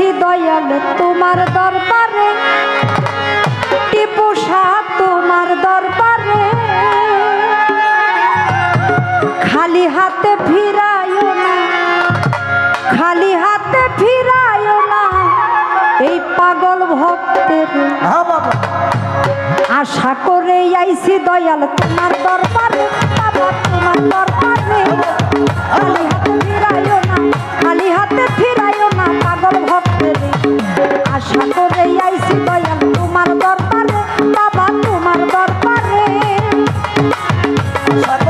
আইছি দয়াল তোমার দরবারে। টিপু শাহ তোমার দরবারে। খালি হাতে ফিরায়ও না, খালি হাতে ফিরায়ও না এই পাগল ভক্তের আশা করে আইছি দয়াল তোমার দরবারে, বাবা তোমার দরবারে। খালি হাতে ফিরাইও না Agora